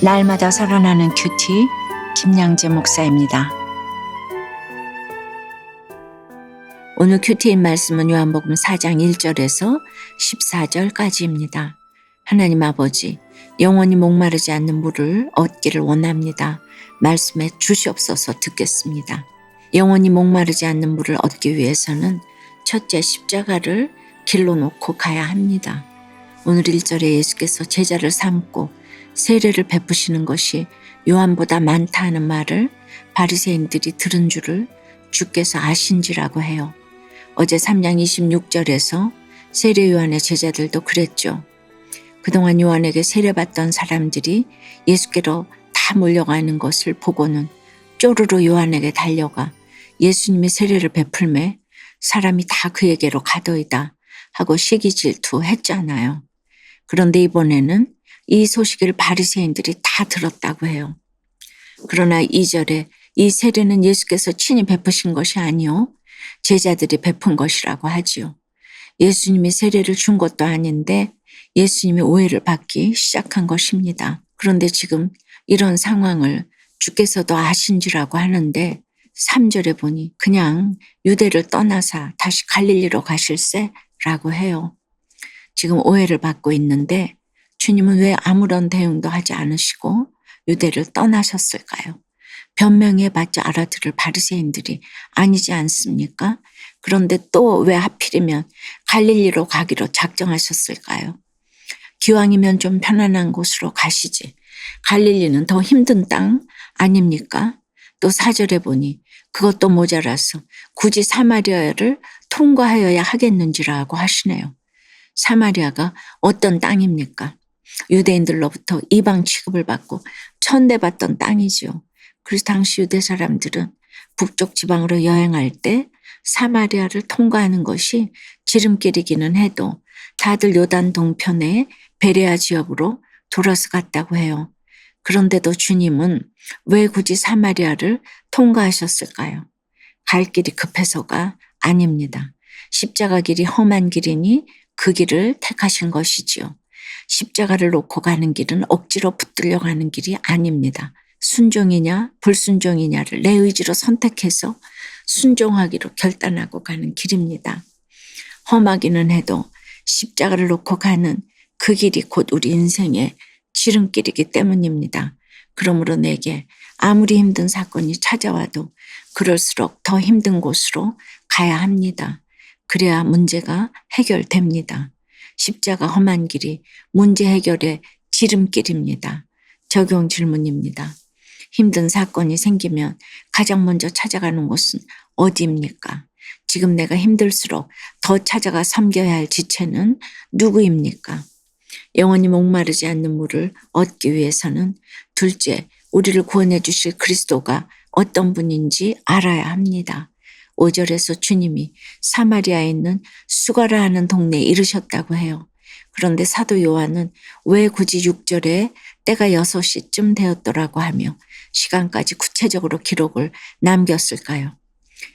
날마다 살아나는 큐티 김양재 목사입니다. 오늘 큐티인 말씀은 요한복음 4장 1절에서 14절까지입니다. 하나님 아버지, 영원히 목마르지 않는 물을 얻기를 원합니다. 말씀에 주시옵소서 듣겠습니다. 영원히 목마르지 않는 물을 얻기 위해서는 첫째 십자가를 길로 놓고 가야 합니다. 오늘 1절에 예수께서 제자를 삼고 세례를 베푸시는 것이 요한보다 많다 하는 말을 바리새인들이 들은 줄을 주께서 아신지라고 해요. 어제 3장 26절에서 세례 요한의 제자들도 그랬죠. 그동안 요한에게 세례받던 사람들이 예수께로 다 몰려가는 것을 보고는 쪼르르 요한에게 달려가 예수님의 세례를 베풀매 사람이 다 그에게로 가더이다 하고 시기 질투했잖아요. 그런데 이번에는 이 소식을 바리새인들이 다 들었다고 해요. 그러나 2절에 이 세례는 예수께서 친히 베푸신 것이 아니요 제자들이 베푼 것이라고 하지요. 예수님이 세례를 준 것도 아닌데 예수님이 오해를 받기 시작한 것입니다. 그런데 지금 이런 상황을 주께서도 아신지라고 하는데 3절에 보니 그냥 유대를 떠나사 다시 갈릴리로 가실세라고 해요. 지금 오해를 받고 있는데 주님은 왜 아무런 대응도 하지 않으시고 유대를 떠나셨을까요? 변명해 봤자 알아들을 바리새인들이 아니지 않습니까? 그런데 또 왜 하필이면 갈릴리로 가기로 작정하셨을까요? 기왕이면 좀 편안한 곳으로 가시지. 갈릴리는 더 힘든 땅 아닙니까? 또 사절에 보니 그것도 모자라서 굳이 사마리아를 통과하여야 하겠는지라고 하시네요. 사마리아가 어떤 땅입니까? 유대인들로부터 이방 취급을 받고 천대받던 땅이지요. 그래서 당시 유대 사람들은 북쪽 지방으로 여행할 때 사마리아를 통과하는 것이 지름길이기는 해도 다들 요단 동편의 베레아 지역으로 돌아서 갔다고 해요. 그런데도 주님은 왜 굳이 사마리아를 통과하셨을까요? 갈 길이 급해서가 아닙니다. 십자가 길이 험한 길이니 그 길을 택하신 것이지요. 십자가를 놓고 가는 길은 억지로 붙들려 가는 길이 아닙니다. 순종이냐 불순종이냐를 내 의지로 선택해서 순종하기로 결단하고 가는 길입니다. 험하기는 해도 십자가를 놓고 가는 그 길이 곧 우리 인생의 지름길이기 때문입니다. 그러므로 내게 아무리 힘든 사건이 찾아와도 그럴수록 더 힘든 곳으로 가야 합니다. 그래야 문제가 해결됩니다. 십자가 험한 길이 문제 해결의 지름길입니다. 적용 질문입니다. 힘든 사건이 생기면 가장 먼저 찾아가는 곳은 어디입니까? 지금 내가 힘들수록 더 찾아가 섬겨야 할 지체는 누구입니까? 영원히 목마르지 않는 물을 얻기 위해서는 둘째, 우리를 구원해 주실 그리스도가 어떤 분인지 알아야 합니다. 5절에서 주님이 사마리아에 있는 수가라 하는 동네에 이르셨다고 해요. 그런데 사도 요한은 왜 굳이 6절에 때가 6시쯤 되었더라고 하며 시간까지 구체적으로 기록을 남겼을까요?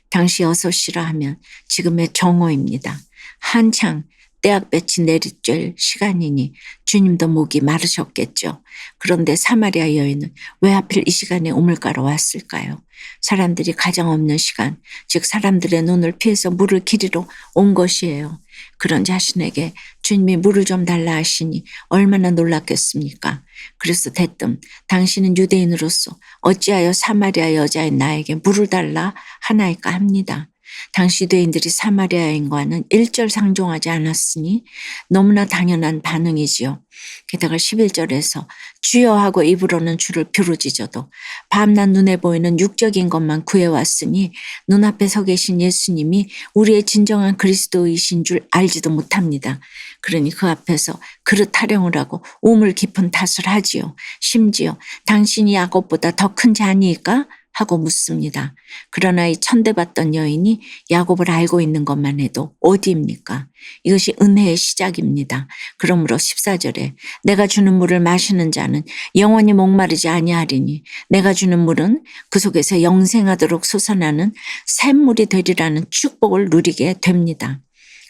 당시 6시라 하면 지금의 정오입니다. 한창 떼약볕이 내리쬐 시간이니 주님도 목이 마르셨겠죠. 그런데 사마리아 여인은 왜 하필 이 시간에 우물가로 왔을까요? 사람들이 가장 없는 시간, 즉 사람들의 눈을 피해서 물을 기리러 온 것이에요. 그런 자신에게 주님이 물을 좀 달라 하시니 얼마나 놀랐겠습니까? 그래서 대뜸 당신은 유대인으로서 어찌하여 사마리아 여자인 나에게 물을 달라 하나이까 합니다. 당시 유대인들이 사마리아 여인과는 일절 상종하지 않았으니 너무나 당연한 반응이지요. 게다가 11절에서 주여 하고 입으로는 주를 부르짖어도 밤낮 눈에 보이는 육적인 것만 구해왔으니 눈앞에 서 계신 예수님이 우리의 진정한 그리스도이신 줄 알지도 못합니다. 그러니 그 앞에서 그릇 타령을 하고 우물 깊은 탓을 하지요. 심지어 당신이 야곱보다 더 큰 자니까 하고 묻습니다. 그러나 이 천대받던 여인이 야곱을 알고 있는 것만 해도 어디입니까? 이것이 은혜의 시작입니다. 그러므로 14절에 내가 주는 물을 마시는 자는 영원히 목마르지 아니하리니 내가 주는 물은 그 속에서 영생하도록 솟아나는 샘물이 되리라는 축복을 누리게 됩니다.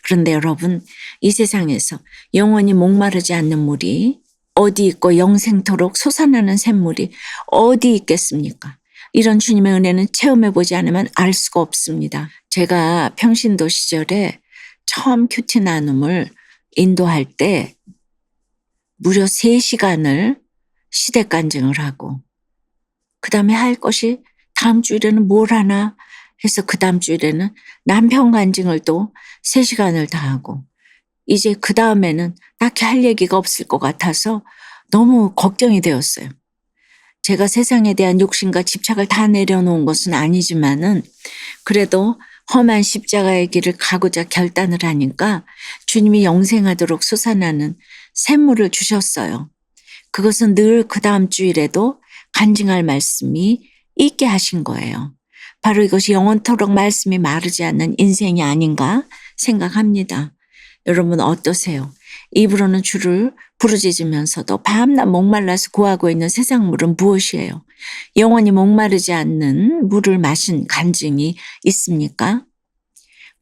그런데 여러분, 이 세상에서 영원히 목마르지 않는 물이 어디 있고 영생토록 솟아나는 샘물이 어디 있겠습니까? 이런 주님의 은혜는 체험해보지 않으면 알 수가 없습니다. 제가 평신도 시절에 처음 큐티 나눔을 인도할 때 무려 3시간을 시댁 간증을 하고 그 다음에 할 것이 다음 주일에는 뭘 하나 해서 그 다음 주일에는 남편 간증을 또 3시간을 다 하고 이제 그 다음에는 딱히 할 얘기가 없을 것 같아서 너무 걱정이 되었어요. 제가 세상에 대한 욕심과 집착을 다 내려놓은 것은 아니지만은 그래도 험한 십자가의 길을 가고자 결단을 하니까 주님이 영생하도록 솟아나는 샘물을 주셨어요. 그것은 늘 그 다음 주일에도 간증할 말씀이 있게 하신 거예요. 바로 이것이 영원토록 말씀이 마르지 않는 인생이 아닌가 생각합니다. 여러분 어떠세요? 입으로는 주를 부르짖으면서도 밤낮 목말라서 구하고 있는 세상 물은 무엇이에요? 영원히 목마르지 않는 물을 마신 간증이 있습니까?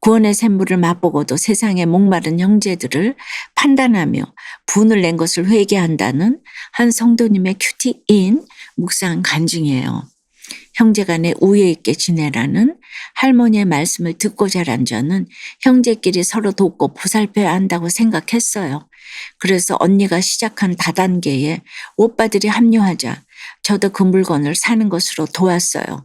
구원의 샘물을 맛보고도 세상의 목마른 형제들을 판단하며 분을 낸 것을 회개한다는 한 성도님의 큐티인 묵상 간증이에요. 형제간에 우애 있게 지내라는 할머니의 말씀을 듣고 자란 저는 형제끼리 서로 돕고 보살펴야 한다고 생각했어요. 그래서 언니가 시작한 다단계에 오빠들이 합류하자 저도 그 물건을 사는 것으로 도왔어요.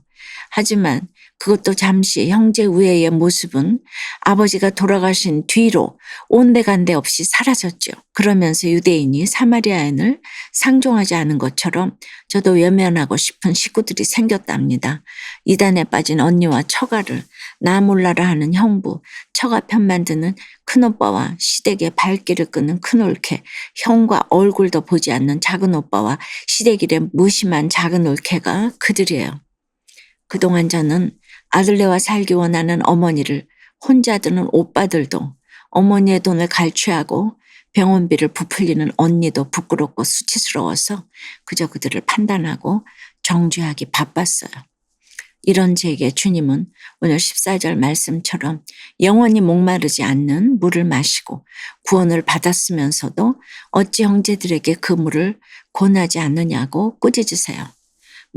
하지만 그것도 잠시 형제 우애의 모습은 아버지가 돌아가신 뒤로 온데간데 없이 사라졌죠. 그러면서 유대인이 사마리아인을 상종하지 않은 것처럼 저도 외면하고 싶은 식구들이 생겼답니다. 이단에 빠진 언니와 처가를 나 몰라라 하는 형부, 처가 편 만 드는 큰오빠와 시댁의 발길을 끄는 큰올케, 형과 얼굴도 보지 않는 작은오빠와 시댁일의 무심한 작은올케가 그들이에요. 그동안 저는 아들네와 살기 원하는 어머니를 혼자 드는 오빠들도 어머니의 돈을 갈취하고 병원비를 부풀리는 언니도 부끄럽고 수치스러워서 그저 그들을 판단하고 정죄하기 바빴어요. 이런 제게 주님은 오늘 14절 말씀처럼 영원히 목마르지 않는 물을 마시고 구원을 받았으면서도 어찌 형제들에게 그 물을 권하지 않느냐고 꾸짖으세요.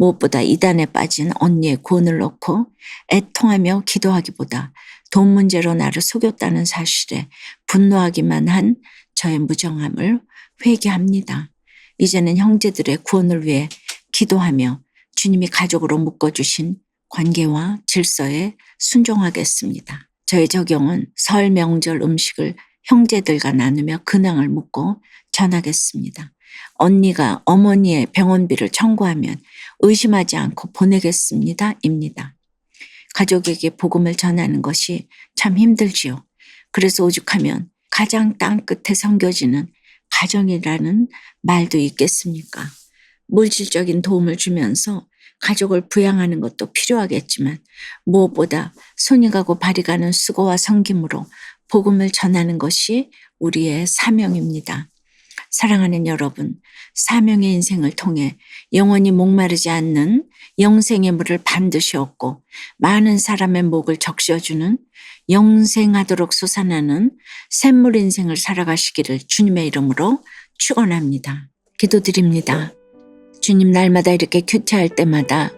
무엇보다 이단에 빠진 언니의 구원을 놓고 애통하며 기도하기보다 돈 문제로 나를 속였다는 사실에 분노하기만 한 저의 무정함을 회개합니다. 이제는 형제들의 구원을 위해 기도하며 주님이 가족으로 묶어주신 관계와 질서에 순종하겠습니다. 저의 적용은 설 명절 음식을 형제들과 나누며 근황을 묻고 전하겠습니다. 언니가 어머니의 병원비를 청구하면 의심하지 않고 보내겠습니다. 입니다. 가족에게 복음을 전하는 것이 참 힘들지요. 그래서 오죽하면 가장 땅 끝에 섬겨지는 가정이라는 말도 있겠습니까? 물질적인 도움을 주면서 가족을 부양하는 것도 필요하겠지만 무엇보다 손이 가고 발이 가는 수고와 성김으로 복음을 전하는 것이 우리의 사명입니다. 사랑하는 여러분, 사명의 인생을 통해 영원히 목마르지 않는 영생의 물을 반드시 얻고 많은 사람의 목을 적셔주는 영생하도록 솟아나는 샘물 인생을 살아가시기를 주님의 이름으로 축원합니다. 기도드립니다. 주님 날마다 이렇게 큐티할 때마다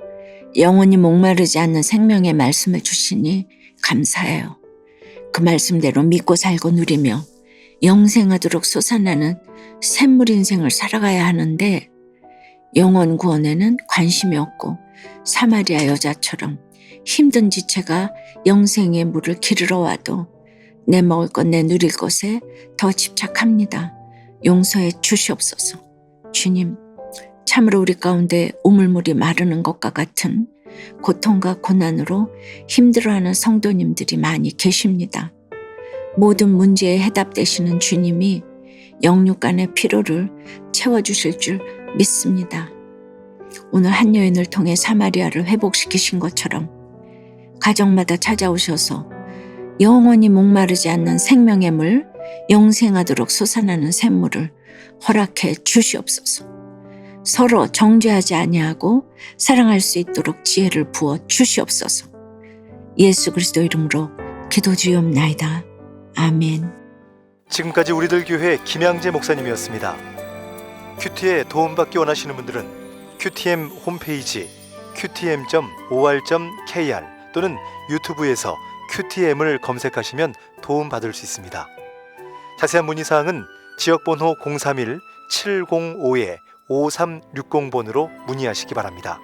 영원히 목마르지 않는 생명의 말씀을 주시니 감사해요. 그 말씀대로 믿고 살고 누리며 영생하도록 솟아나는 샘물 인생을 살아가야 하는데 영원 구원에는 관심이 없고 사마리아 여자처럼 힘든 지체가 영생의 물을 기르러 와도 내 먹을 것, 내 누릴 것에 더 집착합니다. 용서해 주시옵소서. 주님, 참으로 우리 가운데 우물물이 마르는 것과 같은 고통과 고난으로 힘들어하는 성도님들이 많이 계십니다. 모든 문제에 해답되시는 주님이 영육간의 피로를 채워주실 줄 믿습니다. 오늘 한 여인을 통해 사마리아를 회복시키신 것처럼 가정마다 찾아오셔서 영원히 목마르지 않는 생명의 물, 영생하도록 솟아나는 샘물을 허락해 주시옵소서. 서로 정죄하지 아니하고 사랑할 수 있도록 지혜를 부어 주시옵소서. 예수 그리스도 이름으로 기도주옵나이다. 아멘. 지금까지 우리들 교회 김양재 목사님이었습니다. 큐티에 도움받기 원하시는 분들은 큐티엠 홈페이지 qtm.or.kr 또는 유튜브에서 큐티엠을 검색하시면 도움받을 수 있습니다. 자세한 문의사항은 지역번호 031-705-5360번으로 문의하시기 바랍니다.